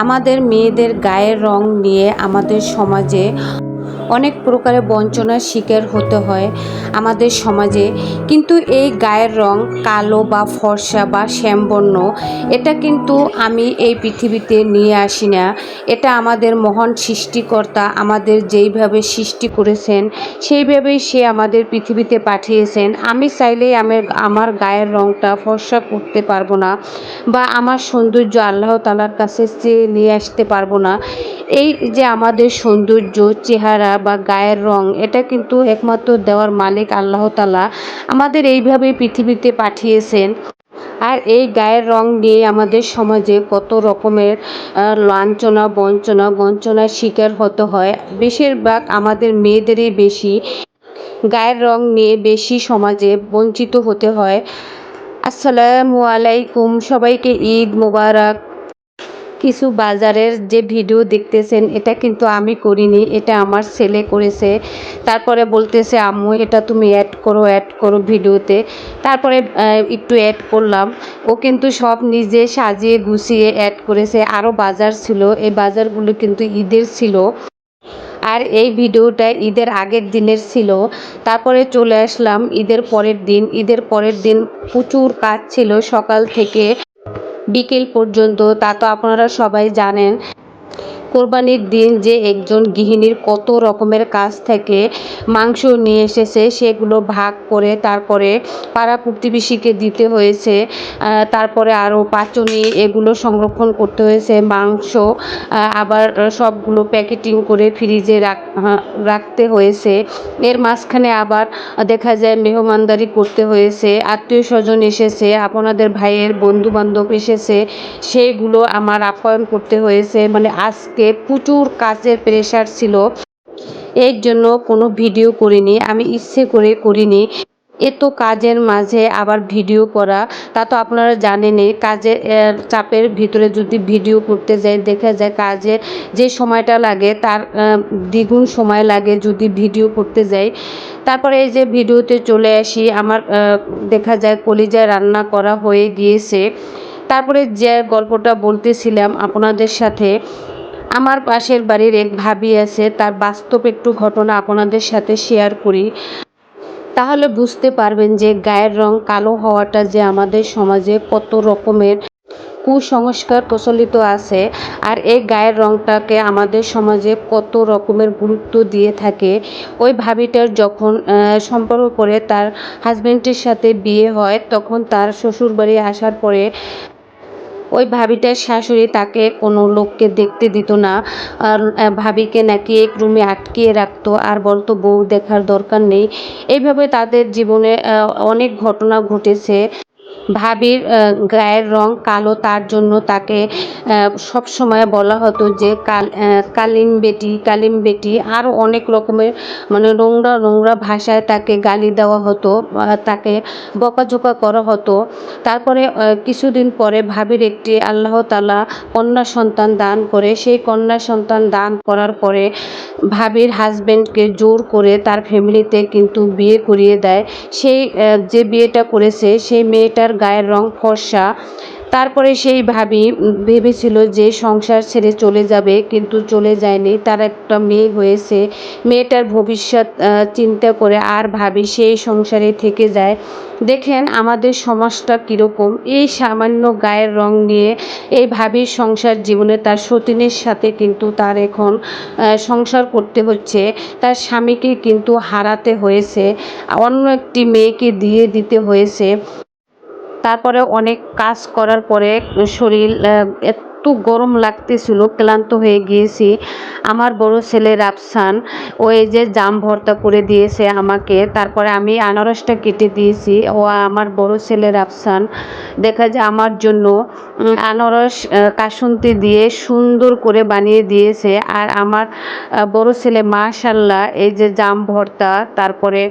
আমাদের মেয়েদের গায়ের রং নিয়ে আমাদের সমাজে অনেক প্রকারের বঞ্চনার শিকার হতে হয় আমাদের সমাজে। কিন্তু এই গায়ের রং কালো বা ফর্সা বা শ্যামবর্ণ, এটা কিন্তু আমি এই পৃথিবীতে নিয়ে আসি না। এটা আমাদের মহান সৃষ্টিকর্তা আমাদের যেইভাবে সৃষ্টি করেছেন, সেইভাবেই সে আমাদের পৃথিবীতে পাঠিয়েছেন। আমি চাইলেই আমি আমার গায়ের রংটা ফর্সা করতে পারব না বা আমার সৌন্দর্য আল্লাহ তালার কাছে চেয়ে নিয়ে আসতে পারব না। এই যে আমাদের সৌন্দর্য, চেহারা বা গায়ের রং, এটা কিন্তু একমাত্র দেওয়ার মালিক আল্লাহ তালা আমাদের এইভাবেই পৃথিবীতে পাঠিয়েছেন। আর এই গায়ের রং নিয়ে আমাদের সমাজে কত রকমের লাঞ্ছনা, বঞ্চনা, বঞ্চনার শিকার হতে হয়। বেশিরভাগ আমাদের মেয়েদেরই বেশি গায়ের রং নিয়ে বেশি সমাজে বঞ্চিত হতে হয়। আসসালামু আলাইকুম, সবাইকে ঈদ মোবারক। কিছু বাজারের যে ভিডিও দেখতেছেন, এটা কিন্তু আমি করিনি, এটা আমার ছেলে করেছে। তারপরে বলতেছে, আম্মু, এটা তুমি অ্যাড করো অ্যাড করো ভিডিওতে। তারপরে একটু অ্যাড করলাম। ও কিন্তু সব নিজে সাজিয়ে গুছিয়ে অ্যাড করেছে। আরও বাজার ছিল, এই বাজারগুলো কিন্তু ঈদের ছিল। আর এই ভিডিওটা ঈদের আগের দিনের ছিল। তারপরে চলে আসলাম ঈদের পরের দিন। ঈদের পরের দিন প্রচুর কাজ ছিল সকাল থেকে। বিকেল পর্যন্ত তা তো আপনারা সবাই জানেন। কোরবানির দিন যে একজন গৃহিণীর কত রকমের কাজ থেকে মাংস নিয়ে এসেছে, সেগুলো ভাগ করে তারপরে পাড়া প্রতিবেশীকে দিতে হয়েছে তারপরে আরও পাচনি এগুলো সংরক্ষণ করতে হয়েছে, মাংস আবার সবগুলো প্যাকেটিং করে ফ্রিজে রাখ রাখতে হয়েছে। এর মাঝখানে আবার দেখা যায় মেহমানদারি করতে হয়েছে আত্মীয় স্বজন এসেছে, আপনাদের ভাইয়ের বন্ধু বান্ধব এসেছে, সেগুলো আমার আপ্যায়ন করতে হয়েছে। মানে আজকে প্রচুর কাজের প্রেশার ছিল। এর জন্য কোনো ভিডিও করিনি, আমি ইচ্ছে করে করিনি। এত কাজের মাঝে আবার ভিডিও করা, তা তো আপনারা জানেনই, কাজের চাপের ভিতরে যদি ভিডিও করতে যাই, দেখা যায় কাজের যে সময়টা লাগে, তার দ্বিগুণ সময় লাগে যদি ভিডিও করতে যাই। তারপরে এই যে ভিডিওতে চলে আসি, আমার দেখা যায় কলিজায় রান্না করা হয়ে গিয়েছে। তারপরে যে গল্পটা বলতেছিলাম আপনাদের সাথে আমার পাশের বাড়ির এক ভাবি আছে, তার বাস্তব একটু ঘটনা আপনাদের সাথে শেয়ার করি। তাহলে বুঝতে পারবেন যে গায়ের রং কালো হওয়াটা যে আমাদের সমাজে কত রকমের কুসংস্কার প্রচলিত আছে, আর এই গায়ের রংটাকে আমাদের সমাজে কত রকমের গুরুত্ব দিয়ে থাকে। ওই ভাবিটার যখন সম্পর্ক করে তার হাজব্যান্ডের সাথে বিয়ে হয়, তখন তার শ্বশুরবাড়ি আসার পরে ওই ভাবিটার শাশুড়ি তাকে কোনো লোককে দেখতে দিত না। আর ভাবিকে নাকি এক রুমে আটকিয়ে রাখত। আর বলতো, বউ দেখার দরকার নেই। এইভাবে তাদের জীবনে অনেক ঘটনা ঘটেছে। ভাবির গায়ের রং কালো, তার জন্য তাকে সব সময় বলা হতো যে কাল কালিম বেটি কালিম বেটি। আরও অনেক রকমের মানে নোংরা নোংরা ভাষায় তাকে গালি দেওয়া হতো তাকে বকাঝোকা করা হতো। তারপরে কিছুদিন পরে ভাবির একটি আল্লাহ তালা কন্যা সন্তান দান করে। সেই কন্যা সন্তান দান করার পরে ভাবির হাজবেন্ডকে জোর করে তার ফ্যামিলিতে কিন্তু বিয়ে করিয়ে দেয়। সেই যে বিয়েটা করেছে, সেই মেয়েটার গায়ের রং ফর্সা। তারপরে সেই ভাবি ভেবেছিল যে সংসার ছেড়ে চলে যাবে, কিন্তু চলে যায়নি। তার একটা মেয়ে হয়েছে। মেয়েটার ভবিষ্যৎ চিন্তা করে আর ভাবি সেই সংসারে থেকে যায়। দেখেন আমাদের সমাজটা কীরকম। এই সামান্য গায়ের রং নিয়ে এই ভাবির সংসার জীবনে তার সতীনের সাথে কিন্তু তার এখন সংসার করতে হচ্ছে। তার স্বামীকে কিন্তু হারাতে হয়েছে। অন্য একটি মেয়েকে দিয়ে দিতে হয়েছে। তারপরে অনেক কাজ করার পরে শরীর একটু গরম লাগতেছিল, ক্লান্ত হয়ে গিয়েছি। আমার বড় ছেলে রাফসান, ও এই যে জাম ভর্তা করে দিয়েছে আমাকে, তারপরে আমি আনারসটা কেটে দিয়েছি। ও আমার বড় ছেলে রাফসান, দেখা যায় আমার জন্য আনারস কাসুন্দি দিয়ে সুন্দর করে বানিয়ে দিয়েছে। আর আমার বড় ছেলে মাশাল্লাহ এই যে জাম ভর্তা, তারপরে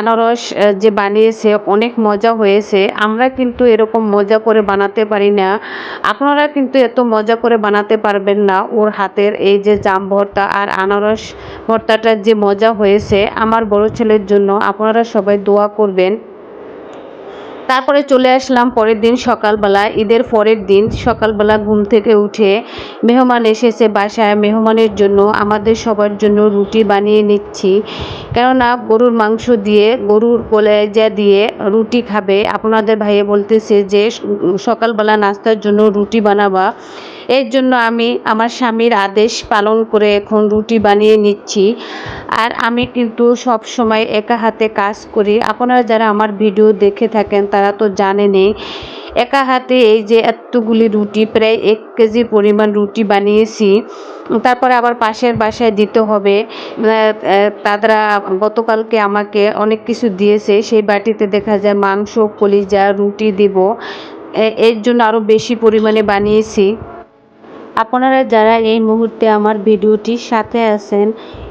আনারস যে বানিয়েছে, অনেক মজা হয়েছে। আমরা কিন্তু এরকম মজা করে বানাতে পারি না। আপনারা কিন্তু এত মজা করে বানাতে পারবেন না। ওর হাতের এই যে জাম ভর্তা আর আনারস ভর্তাটার যে মজা হয়েছে আমার বড় ছেলের জন্য, আপনারা সবাই দোয়া করবেন। তারপরে চলে আসলাম পরের দিন সকালবেলা। ঈদের পরের দিন সকালবেলা ঘুম থেকে উঠে মেহমান এসেছে বাসায়। মেহমানের জন্য, আমাদের সবার জন্য রুটি বানিয়ে নিচ্ছি। কেননা গরুর মাংস দিয়ে, গরুর কলেজা দিয়ে রুটি খাবে। আপনাদের ভাইয়ে বলতেছে যে, সকালবেলা নাস্তার জন্য রুটি বানাবা। এর জন্য আমি আমার স্বামীর আদেশ পালন করে এখন রুটি বানিয়ে নিচ্ছি। আর আমি কিন্তু সব সময় একা হাতে কাজ করি। আপনারা যারা আমার ভিডিও দেখে থাকেন, তারা তো জানেনই, একা হাতে এই যে এতগুলি রুটি, প্রায় এক কেজি পরিমাণ রুটি বানিয়েছি। তারপরে আবার পাশের বাসায় দিতে হবে। তারা গতকালকে আমাকে অনেক কিছু দিয়েছে। সেই বাটিতে দেখা যায় মাংস, কলিজা, রুটি দিব। এর জন্য আরও বেশি পরিমাণে বানিয়েছি। আপনারা যারা এই মুহূর্তে আমার ভিডিওটির সাথে আছেন,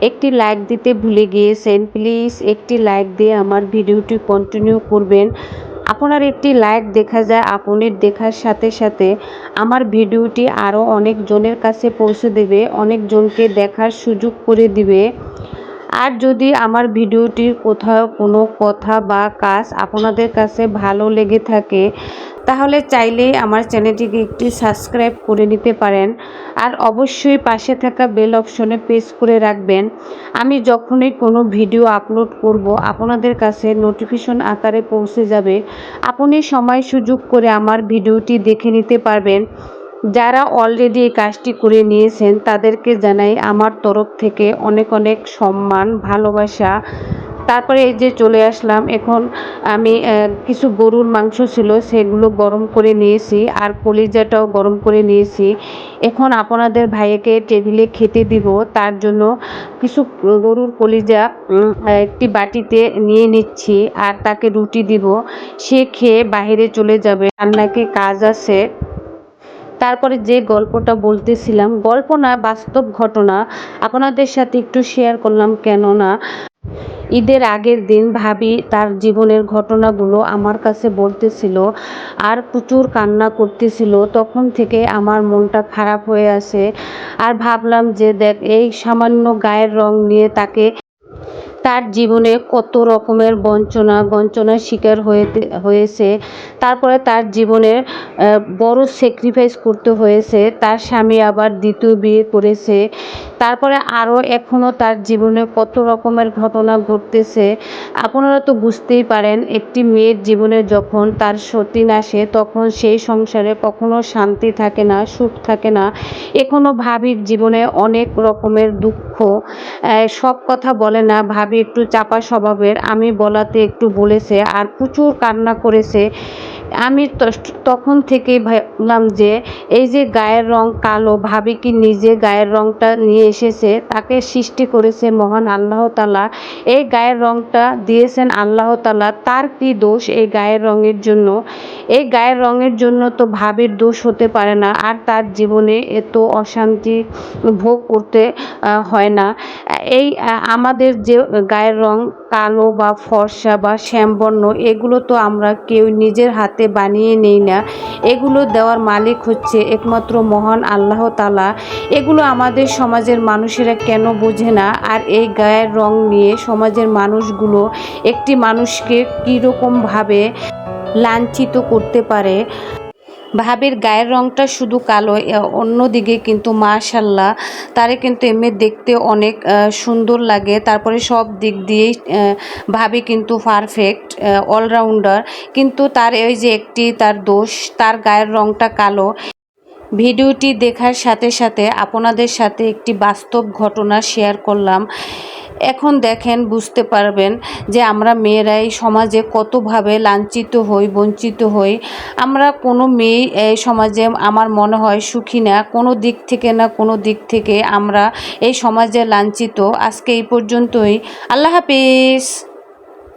একটি লাইক দিতে ভুলে গিয়েছেন প্লিজ একটি লাইক দিয়ে আমার ভিডিওটি কন্টিনিউ করবেন। আপনার একটি লাইক দেখা যায় আপনি দেখার সাথে সাথে আমার ভিডিওটি আরও অনেকজনের কাছে পৌঁছে দেবে অনেকজনকে দেখার সুযোগ করে দিবে। আর যদি আমার ভিডিওটির কোথাও কোনো কথা বা কাজ আপনাদের কাছে ভালো লেগে থাকে তাহলে চাইলেই আমার চ্যানেলটিকে একটি সাবস্ক্রাইব করে নিতে পারেন। আর অবশ্যই পাশে থাকা বেল অপশনে প্রেস করে রাখবেন। আমি যখনই কোনো ভিডিও আপলোড করব, আপনাদের কাছে নোটিফিকেশন আকারে পৌঁছে যাবে। আপনি সময় সুযোগ করে আমার ভিডিওটি দেখে নিতে পারবেন। যারা অলরেডি এই কাজটি করে নিয়েছেন, তাদেরকে জানাই আমার তরফ থেকে অনেক অনেক সম্মান, ভালোবাসা তারপরে এই যে চলে আসলাম, এখন আমি কিছু গরুর মাংস ছিল, সেগুলো গরম করে নিয়েছি আর কলিজাটাও গরম করে নিয়েছি। এখন আপনাদের ভাইকে টেবিলে খেতে দিব, তার জন্য কিছু গরুর কলিজা একটি বাটিতে নিয়ে নিচ্ছি আর তাকে রুটি দিব। সে খেয়ে বাইরে চলে যাবে, রান্নাকে কাজ আছে। তারপরে যে গল্পটা বলতেছিলাম, গল্প না, বাস্তব ঘটনা, আপনাদের সাথে একটু শেয়ার করলাম, কেননা ঈদের আগের দিন ভাবি তার জীবনের ঘটনাগুলো আমার কাছে বলতেছিল আর প্রচুর কান্না করতেছিল। তখন থেকে আমার মনটা খারাপ হয়ে আসে আর ভাবলাম যে দেখ, এই সামান্য গায়ের রং নিয়ে তাকে তার জীবনে কত রকমের বঞ্চনা, বঞ্চনার শিকার হয়েতে, হয়েছে। তারপরে তার জীবনে বড় স্যাক্রিফাইস করতে হয়েছে। তার স্বামী আবার দ্বিতীয় বিয়ে করেছে। তারপরে আরও এখনও তার জীবনে কত রকমের ঘটনা ঘটতেছে, আপনারা তো বুঝতেই পারেন, একটি মেয়ের জীবনে যখন তার সতীন আসে, তখন সেই সংসারে কখনো শান্তি থাকে না, সুখ থাকে না। এখনও ভাবির জীবনে অনেক রকমের দুঃখ। সব কথা বলে না, ভাবি একটু চাপা স্বভাবের, আমি বলাতে একটু বলেছে, আর প্রচুর কান্না করেছে। আমি তখন থেকেই ভাবলাম যে এই যে গায়ের রং কালো, ভাবি কি নিজে গায়ের রংটা নিয়ে এসেছে, তাকে সৃষ্টি করেছে মহান আল্লাহ তালা। এই গায়ের রংটা দিয়েছেন আল্লাহ তালা, তার কি দোষ এই গায়ের রঙের জন্য? এই গায়ের রঙের জন্য তো ভাবির দোষ হতে পারে না, আর তার জীবনে এত অশান্তি ভোগ করতে হয় না। এই আমাদের যে গায়ের রং কালো বা ফর্সা বা শ্যামবর্ণ, এগুলো তো আমরা কেউ নিজের হাতে বানিয়ে নেই না। এগুলো দেওয়ার মালিক হচ্ছে একমাত্র মহান আল্লাহ তালা এগুলো আমাদের সমাজের মানুষেরা কেন বোঝে না? আর এই গায়ের রং নিয়ে সমাজের মানুষগুলো একটি মানুষকে কীরকমভাবে লাঞ্ছিত করতে পারে? ভাবির গায়ের রংটা শুধু কালো অন্যদিকে কিন্তু মাশাল্লাহ তারে কিন্তু এমনি দেখতে অনেক সুন্দর লাগে। তারপরে সব দিক দিয়েই ভাবি কিন্তু পারফেক্ট অলরাউন্ডার কিন্তু তার ওই যে একটি, তার দোষ, তার গায়ের রংটা কালো। ভিডিওটি দেখার সাথে সাথে আপনাদের সাথে একটি বাস্তব ঘটনা শেয়ার করলাম। এখন দেখেন, বুঝতে পারবেন যে আমরা মেয়েরাই সমাজে কতভাবে লাঞ্ছিত হই, বঞ্চিত হই। আমরা কোনো মেয়ে এই সমাজে আমার মনে হয় সুখী না। কোনো দিক থেকে না কোনো দিক থেকে আমরা এই সমাজে লাঞ্ছিত। আজকে এই পর্যন্তই। আল্লাহ হাফিজ।